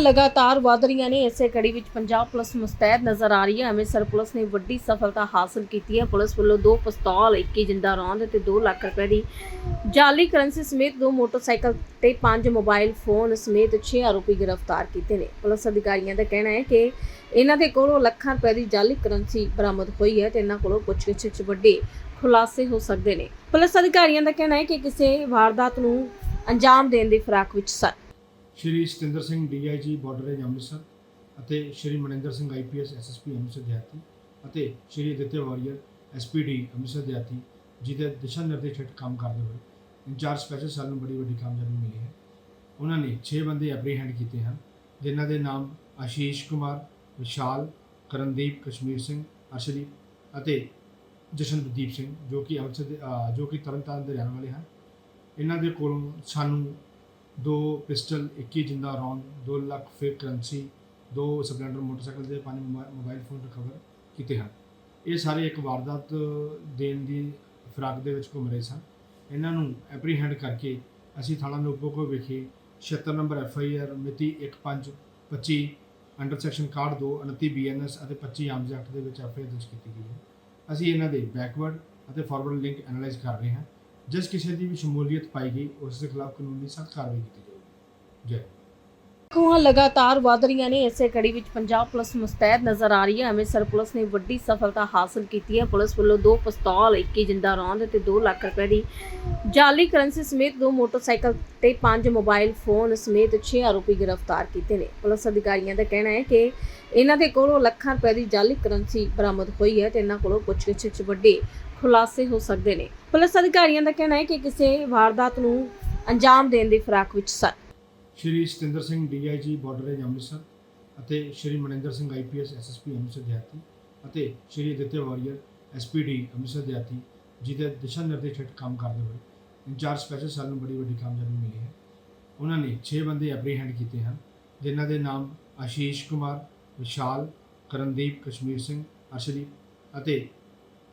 ਲਗਾਤਾਰ ਵਧ ਰਹੀਆਂ ਨੇ। ਇਸੇ ਕੜੀ ਵਿੱਚ ਪੰਜਾਬ ਪੁਲਿਸ ਮੁਸਤੈਦ ਨਜ਼ਰ ਆ ਰਹੀ ਹੈ। ਅੰਮ੍ਰਿਤਸਰ ਪੁਲਿਸ ਨੇ ਵੱਡੀ ਸਫਲਤਾ ਹਾਸਲ ਕੀਤੀ ਹੈ। ਪੁਲਿਸ ਵੱਲੋਂ ਦੋ ਪਿਸਤੌਲ 21 ਜਿੰਦਾ ਰੌਂਦ ਤੇ 2 ਲੱਖ ਰੁਪਏ ਦੀ ਜਾਲੀ ਕਰੰਸੀ ਸਮੇਤ ਦੋ ਮੋਟਰਸਾਈਕਲ ਤੇ ਪੰਜ ਮੋਬਾਈਲ ਫੋਨ ਸਮੇਤ 6 ਆਰੋਪੀ ਗ੍ਰਿਫਤਾਰ ਕੀਤੇ ਨੇ। ਪੁਲਿਸ ਅਧਿਕਾਰੀਆਂ ਦਾ ਕਹਿਣਾ ਹੈ ਕਿ ਇਹਨਾਂ ਦੇ ਕੋਲੋਂ ਲੱਖਾਂ ਰੁਪਏ ਦੀ ਜਾਲੀ ਕਰੰਸੀ ਬਰਾਮਦ ਹੋਈ ਹੈ ਤੇ ਇਹਨਾਂ ਕੋਲੋਂ ਪੁੱਛਗਿੱਛ 'ਚ ਵੱਡੇ ਖੁਲਾਸੇ ਹੋ ਸਕਦੇ ਨੇ। ਪੁਲਿਸ ਅਧਿਕਾਰੀਆਂ ਦਾ ਕਹਿਣਾ ਹੈ ਕਿ ਕਿਸੇ ਵਾਰਦਾਤ ਨੂੰ ਅੰਜਾਮ ਦੇਣ ਦੀ ਫਿਰਾਕ ਵਿੱਚ ਸਨ Shri Satinder Singh DIG border range Amritsar ਅਤੇ ਸ਼੍ਰੀ ਮਨਿੰਦਰ ਸਿੰਘ ਆਈਪੀਐਸ ਐਸਐਸਪੀ ਅੰਮ੍ਰਿਤਸਰ ਦਿਹਾਤੀ ਅਤੇ ਸ਼੍ਰੀ ਅਦਿੱਤਿਆ ਵਾਰੀਅਰ ਐਸਪੀਡੀ ਅੰਮ੍ਰਿਤਸਰ ਦਿਹਾਤੀ, ਜਿਹਦੇ ਦਿਸ਼ਾ ਨਿਰਦੇਸ਼ ਹੇਠ ਕੰਮ ਕਰਦੇ ਹੋਏ ਇੰਚਾਰਜ ਸਪੈਸ਼ਲ ਸੈੱਲ ਨੂੰ ਬੜੀ ਵੱਡੀ ਕਾਮਯਾਬੀ ਮਿਲੀ ਹੈ। ਉਹਨਾਂ ਨੇ 6 ਬੰਦੇ ਐਪਰੀਹੈਂਡ ਕੀਤੇ ਹਨ, ਜਿਨ੍ਹਾਂ ਦੇ ਨਾਮ ਆਸ਼ੀਸ਼ ਕੁਮਾਰ, ਵਿਸ਼ਾਲ, ਕਰਨਦੀਪ ਕਸ਼ਮੀਰ ਸਿੰਘ, ਅਰਸ਼ਦੀਪ ਅਤੇ ਜਸ਼ਨਦੀਪ ਸਿੰਘ, ਜੋ ਕਿ ਅੰਮ੍ਰਿਤਸਰ ਦੇ ਜੋ ਕਿ ਤਰਨਤਾਰਨ ਦੇ ਰਹਿਣ ਵਾਲੇ ਹਨ। ਇਹਨਾਂ ਦੇ ਕੋਲੋਂ ਸਾਨੂੰ ਦੋ ਪਿਸਟਲ 21 ਜਿੰਦਾ ਰੌਂਦ 2 ਲੱਖ ਫੇਕ ਕਰੰਸੀ, ਦੋ ਸਪਲੈਂਡਰ ਮੋਟਰਸਾਈਕਲ ਦੇ ਪੰਜ ਮੋਬਾ- ਮੋਬਾਈਲ ਫੋਨ ਰਿਕਵਰ ਕੀਤੇ ਹਨ। ਇਹ ਸਾਰੇ ਇੱਕ ਵਾਰਦਾਤ ਦੇਣ ਦੀ ਫਿਰਾਕ ਦੇ ਵਿੱਚ ਘੁੰਮ ਰਹੇ ਸਨ। ਇਹਨਾਂ ਨੂੰ ਐਪਰੀਹੈਂਡ ਕਰਕੇ ਅਸੀਂ ਥਾਣਾ ਲੋਪੋਕੋ ਵਿਖੇ 76 ਨੰਬਰ ਐਫ ਆਈ ਆਰ ਮਿਤੀ 1525 ਅੰਡਰ ਸੈਕਸ਼ਨ 62 29 ਬੀਐਨਐਸ ਅਤੇ 25 ਆਰਮਜ਼ ਐਕਟ ਦੇ ਵਿੱਚ ਐਫ ਆਈ ਆਰ ਦਰਜ ਕੀਤੀ ਗਈ ਹੈ। ਅਸੀਂ ਇਹਨਾਂ ਦੇ ਬੈਕਵਰਡ ਅਤੇ ਫਾਰਵਰਡ ਲਿੰਕ ਐਨਾਲਾਈਜ਼ ਕਰ ਰਹੇ ਹਾਂ। ਜਿਸ ਕਿਸੇ ਦੀ ਵੀ ਸ਼ਮੂਲੀਅਤ ਪਾਈ ਗਈ, ਉਸ ਦੇ ਖਿਲਾਫ ਕਾਨੂੰਨੀ ਸਖਤ ਕਾਰਵਾਈ ਕੀਤੀ ਜਾਵੇਗੀ ਜੈ ਖੂਹਾਂ ਲਗਾਤਾਰ ਵਧ ਰਹੀਆਂ ਨੇ, ਇਸੇ ਕੜੀ ਵਿੱਚ ਪੰਜਾਬ ਪੁਲਿਸ ਮੁਸਤੈਦ ਨਜ਼ਰ ਆ ਰਹੀ ਹੈ। ਅੰਮ੍ਰਿਤਸਰ ਪੁਲਿਸ ਨੇ ਵੱਡੀ ਸਫਲਤਾ ਹਾਸਲ ਕੀਤੀ ਹੈ। ਪੁਲਿਸ ਵੱਲੋਂ ਦੋ ਪਿਸਤੌਲ 21 ਜਿੰਦਾ ਰੌਂਦ ਤੇ 2 ਲੱਖ ਰੁਪਏ ਦੀ ਜਾਲੀ ਕਰੰਸੀ ਸਮੇਤ ਦੋ ਮੋਟਰਸਾਈਕਲ ਤੇ ਪੰਜ ਮੋਬਾਈਲ ਫੋਨ ਸਮੇਤ 6 ਆਰੋਪੀ ਗ੍ਰਿਫਤਾਰ ਕੀਤੇ ਨੇ। ਪੁਲਿਸ ਅਧਿਕਾਰੀਆਂ ਦਾ ਕਹਿਣਾ ਹੈ ਕਿ ਇਹਨਾਂ ਦੇ ਕੋਲੋਂ ਲੱਖਾਂ ਰੁਪਏ ਦੀ ਜਾਲੀ ਕਰੰਸੀ ਬਰਾਮਦ ਹੋਈ ਹੈ ਤੇ ਇਹਨਾਂ ਕੋਲੋਂ ਪੁੱਛਗਿੱਛ 'ਚ ਵੱਡੇ ਖੁਲਾਸੇ ਹੋ ਸਕਦੇ ਨੇ। ਪੁਲਿਸ ਅਧਿਕਾਰੀਆਂ ਦਾ ਕਹਿਣਾ ਹੈ ਕਿ ਕਿਸੇ ਵਾਰਦਾਤ ਨੂੰ ਅੰਜਾਮ ਦੇਣ ਦੀ ਫਿਰਾਕ ਵਿੱਚ ਸਨ Shri Satinder Singh DIG border range Amritsar ਅਤੇ ਸ਼੍ਰੀ ਮਨਿੰਦਰ ਸਿੰਘ ਆਈਪੀਐਸ ਐਸਐਸਪੀ ਅੰਮ੍ਰਿਤਸਰ ਦਿਹਾਤੀ ਅਤੇ ਸ਼੍ਰੀ ਅਦਿੱਤਿਆ ਵਾਰੀਅਰ ਐਸਪੀਡੀ ਅੰਮ੍ਰਿਤਸਰ ਦਿਹਾਤੀ, ਜਿਹਦੇ ਦਿਸ਼ਾ ਨਿਰਦੇਸ਼ ਹੇਠ ਕੰਮ ਕਰਦੇ ਹੋਏ ਇੰਚਾਰਜ ਸਪੈਸ਼ਲ ਸੈੱਲ ਨੂੰ ਬੜੀ ਵੱਡੀ ਕਾਮਯਾਬੀ ਮਿਲੀ ਹੈ। ਉਹਨਾਂ ਨੇ 6 ਬੰਦੇ ਐਪਰੀਹੈਂਡ ਕੀਤੇ ਹਨ, ਜਿਨ੍ਹਾਂ ਦੇ ਨਾਮ ਆਸ਼ੀਸ਼ ਕੁਮਾਰ, ਵਿਸ਼ਾਲ, ਕਰਨਦੀਪ ਕਸ਼ਮੀਰ ਸਿੰਘ, ਅਰਸ਼ਦੀਪ ਅਤੇ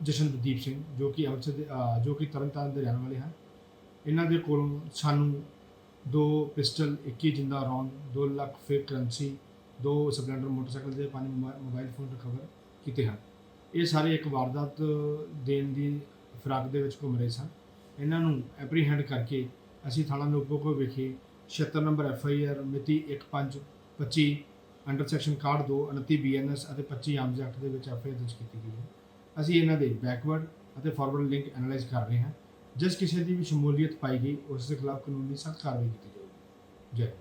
ਜਸ਼ਨਦੀਪ ਸਿੰਘ, ਜੋ ਕਿ ਅੰਮ੍ਰਿਤਸਰ ਦੇ, ਅਹ, ਜੋ ਕਿ ਤਰਨਤਾਰਨ ਦੇ ਰਹਿਣ ਵਾਲੇ ਹਨ। ਇਹਨਾਂ ਦੇ ਕੋਲੋਂ ਸਾਨੂੰ ਦੋ ਪਿਸਟਲ 21 ਜਿੰਦਾ ਰੌਂਦ 2 ਲੱਖ ਫੇਕ ਕਰੰਸੀ, ਦੋ ਸਪਲੈਂਡਰ ਮੋਟਰਸਾਈਕਲ ਦੇ ਪੰਜ ਮੋਬਾ- ਮੋਬਾਈਲ ਫੋਨ ਰਿਕਵਰ ਕੀਤੇ ਹਨ। ਇਹ ਸਾਰੇ ਇੱਕ ਵਾਰਦਾਤ ਦੇਣ ਦੀ ਫਿਰਾਕ ਦੇ ਵਿੱਚ ਘੁੰਮ ਰਹੇ ਸਨ। ਇਹਨਾਂ ਨੂੰ ਐਪਰੀਹੈਂਡ ਕਰਕੇ ਅਸੀਂ ਥਾਣਾ ਲੋਪੋਕੋ ਵਿਖੇ 76 ਨੰਬਰ ਐਫ ਆਈ ਆਰ ਮਿਤੀ 1525 ਅੰਡਰ ਸੈਕਸ਼ਨ 62 29 ਬੀਐਨਐਸ ਅਤੇ 25 ਆਰਮਜ਼ ਐਕਟ ਦੇ ਵਿੱਚ ਐਫ ਆਈ ਆਰ ਦਰਜ ਕੀਤੀ ਗਈ ਹੈ। ਅਸੀਂ ਇਹਨਾਂ ਦੇ ਬੈਕਵਰਡ ਅਤੇ ਫਾਰਵਰਡ ਲਿੰਕ ਐਨਾਲਾਈਜ਼ ਕਰ ਰਹੇ ਹਾਂ। ਜਿਸ ਕਿਸੇ ਦੀ ਵੀ ਸ਼ਮੂਲੀਅਤ ਪਾਈ ਗਈ, ਉਸ ਦੇ ਖਿਲਾਫ ਕਾਨੂੰਨੀ ਸਖਤ ਕਾਰਵਾਈ ਕੀਤੀ ਜਾਵੇਗੀ ਜੈ